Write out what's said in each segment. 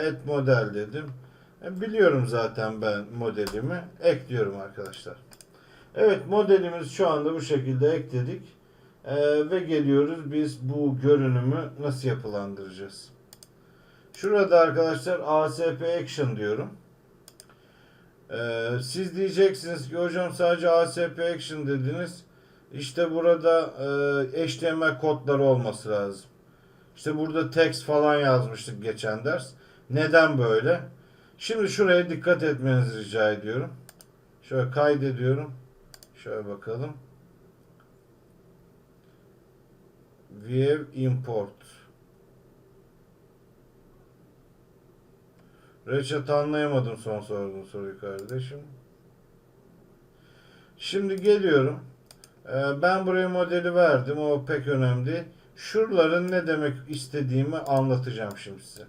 Et model dedim. E, Biliyorum zaten ben modelimi. Ekliyorum arkadaşlar. Evet modelimiz şu anda bu şekilde ekledik. E, ve geliyoruz biz bu görünümü nasıl yapılandıracağız. Şurada arkadaşlar ASP Action diyorum. E, siz diyeceksiniz ki hocam sadece ASP Action dediniz. İşte burada e, HTML kodları olması lazım. İşte burada text falan yazmıştık geçen ders. Neden böyle? Şimdi şuraya dikkat etmenizi rica ediyorum. Şöyle kaydediyorum. Şöyle bakalım. View import. Reçet anlayamadım son sorduğun soruyu kardeşim. Şimdi geliyorum. Ee, Ben buraya modeli verdim. O pek önemli. Şuraların ne demek istediğimi anlatacağım şimdi size.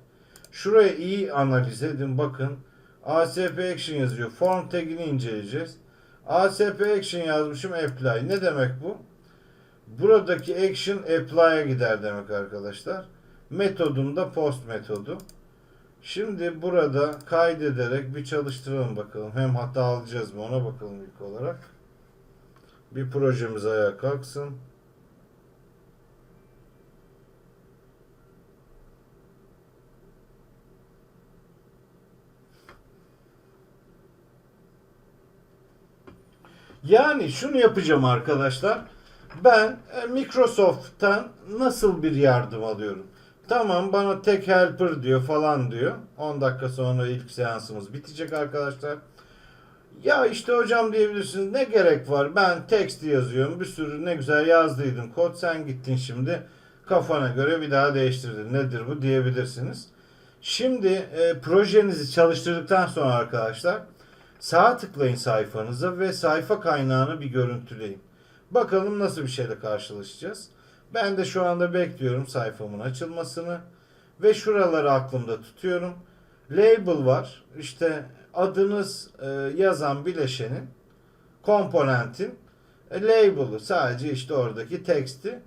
Şuraya iyi analiz edin. Bakın. ASP Action yazıyor. Form tagini inceleyeceğiz. ASP Action yazmışım. Apply. Ne demek bu? Buradaki action apply'a gider demek arkadaşlar. Metodum da post metodu. Şimdi burada kaydederek bir çalıştıralım bakalım. Hem hata alacağız mı ona bakalım ilk olarak. Bir projemiz ayağa kalksın. Yani şunu yapacağım arkadaşlar. Ben e, Microsoft'tan nasıl bir yardım alıyorum? Tamam bana tek helper diyor falan diyor. 10 dakika sonra ilk seansımız bitecek arkadaşlar. Ya işte hocam diyebilirsiniz ne gerek var ben text yazıyorum bir sürü ne güzel yazdıydın kod sen gittin şimdi kafana göre bir daha değiştirdin nedir bu diyebilirsiniz. Şimdi e, projenizi çalıştırdıktan sonra arkadaşlar sağ tıklayın sayfanıza ve sayfa kaynağını bir görüntüleyin. Bakalım nasıl bir şeyle karşılaşacağız. Ben de şu anda bekliyorum sayfamın açılmasını ve şuraları aklımda tutuyorum. Label var. İşte adınız e, yazan bileşenin komponentin e, label'ı sadece işte oradaki teksti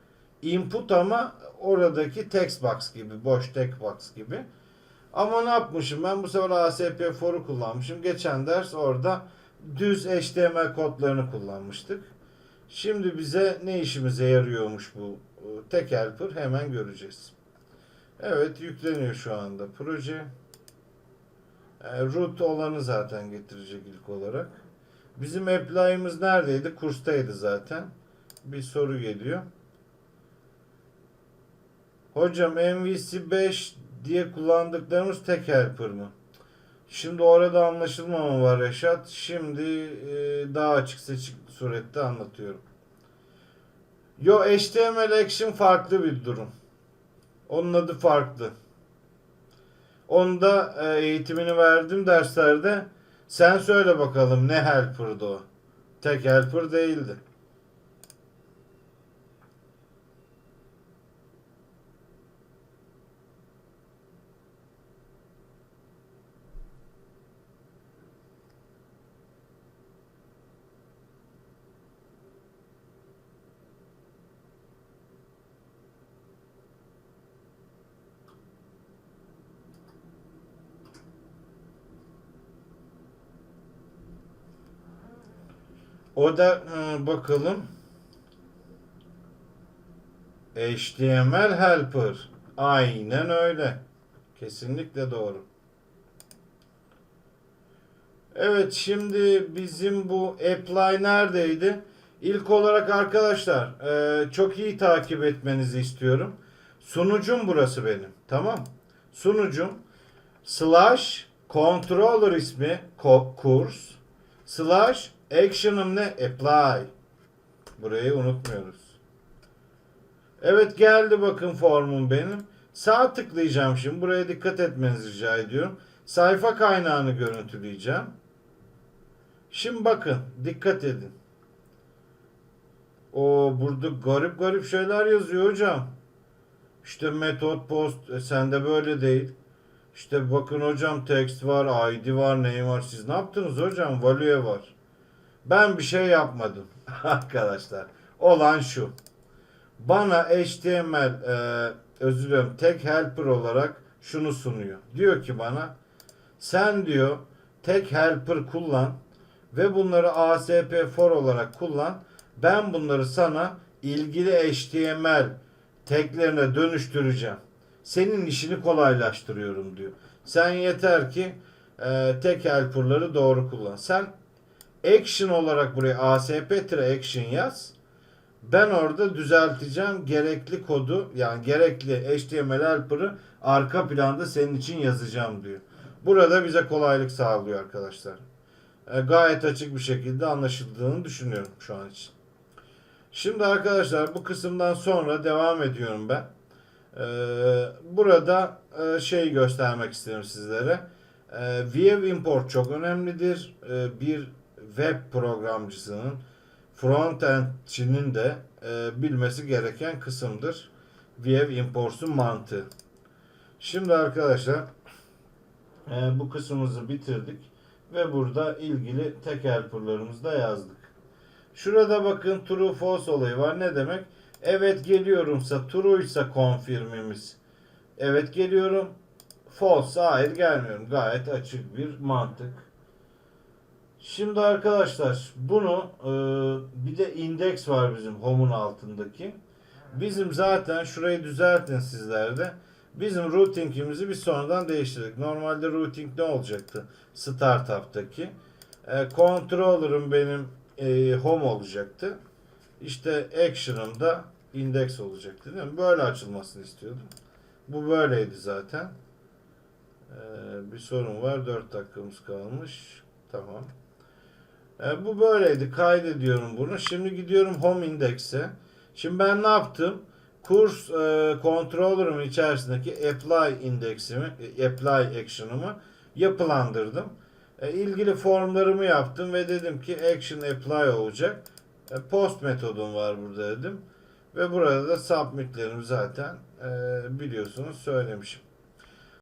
input ama oradaki text box gibi boş text box gibi. Ama ne yapmışım ben bu sefer ASP for'u kullanmışım. Geçen ders orada düz HTML kodlarını kullanmıştık. Şimdi bize ne işimize yarıyormuş bu e, tek helper hemen göreceğiz. Evet yükleniyor şu anda proje. E, root olanı zaten getirecek ilk olarak. Bizim apply'ımız neredeydi? Kurstaydı zaten. Bir soru geliyor. Hocam MVC 5 diye kullandıklarımız tek helper mı? Şimdi orada anlaşılmama var Reşat. Şimdi e, daha açık seçik surette anlatıyorum. Yo HTML Action farklı bir durum. Onun adı farklı. Onda e, eğitimini verdim derslerde. Sen söyle bakalım ne helper'dı o? Tek helper değildi. O da e, bakalım. HTML helper. Aynen öyle. Kesinlikle doğru. Evet şimdi bizim bu apply neredeydi? İlk olarak arkadaşlar e, çok iyi takip etmenizi istiyorum. Sunucum burası benim. Tamam. Sunucum slash controller ismi kurs slash action'ım ne? Apply. Burayı unutmuyoruz. Evet geldi bakın formum benim. Sağ tıklayacağım şimdi. Buraya dikkat etmenizi rica ediyorum. Sayfa kaynağını görüntüleyeceğim. Şimdi bakın dikkat edin. O burada garip garip şeyler yazıyor hocam. İşte metot post e, sende böyle değil. İşte bakın hocam text var, id var, name var. Siz ne yaptınız hocam? Value var. Ben bir şey yapmadım arkadaşlar. Olan şu. Bana HTML e, özür dilerim tek helper olarak şunu sunuyor. Diyor ki bana sen diyor tek helper kullan ve bunları ASP for olarak kullan. Ben bunları sana ilgili HTML taglerine dönüştüreceğim. Senin işini kolaylaştırıyorum diyor. Sen yeter ki e, tek helper'ları doğru kullan. Sen action olarak buraya ASP-action yaz. Ben orada düzelteceğim gerekli kodu yani gerekli HTML helper'ı arka planda senin için yazacağım diyor. Burada bize kolaylık sağlıyor arkadaşlar. E, gayet açık bir şekilde anlaşıldığını düşünüyorum şu an için. Şimdi arkadaşlar bu kısımdan sonra devam ediyorum ben. E, burada e, şey göstermek isterim sizlere. E, View import çok önemlidir. E, bir web programcısının frontendçinin de e, bilmesi gereken kısımdır. View import'un mantığı. Şimdi arkadaşlar e, bu kısmımızı bitirdik ve burada ilgili tek helper'larımızı da yazdık. Şurada bakın true false olayı var. Ne demek? Evet geliyorumsa true'ysa confirm'imiz. Evet geliyorum. False hayır gelmiyorum. Gayet açık bir mantık. Şimdi arkadaşlar bunu e, bir de indeks var bizim home'un altındaki. Bizim zaten şurayı düzeltin sizler de. Bizim routing'imizi bir sonradan değiştirdik. Normalde routing ne olacaktı? Startup'taki. E, controller'ım benim e, home olacaktı. İşte action'ım da index olacaktı değil mi? Böyle açılmasını istiyordum. Bu böyleydi zaten. E, bir sorun var. 4 dakikamız kalmış. Tamam. E, bu böyleydi. Kaydediyorum bunu. Şimdi gidiyorum home index'e. Şimdi ben ne yaptım? Kurs e, controller'ım içerisindeki apply indeksimi, e, apply action'ımı yapılandırdım. E, ilgili formlarımı yaptım ve dedim ki action apply olacak. E, post metodum var burada dedim. Ve burada da submit'lerimi zaten e, biliyorsunuz söylemişim.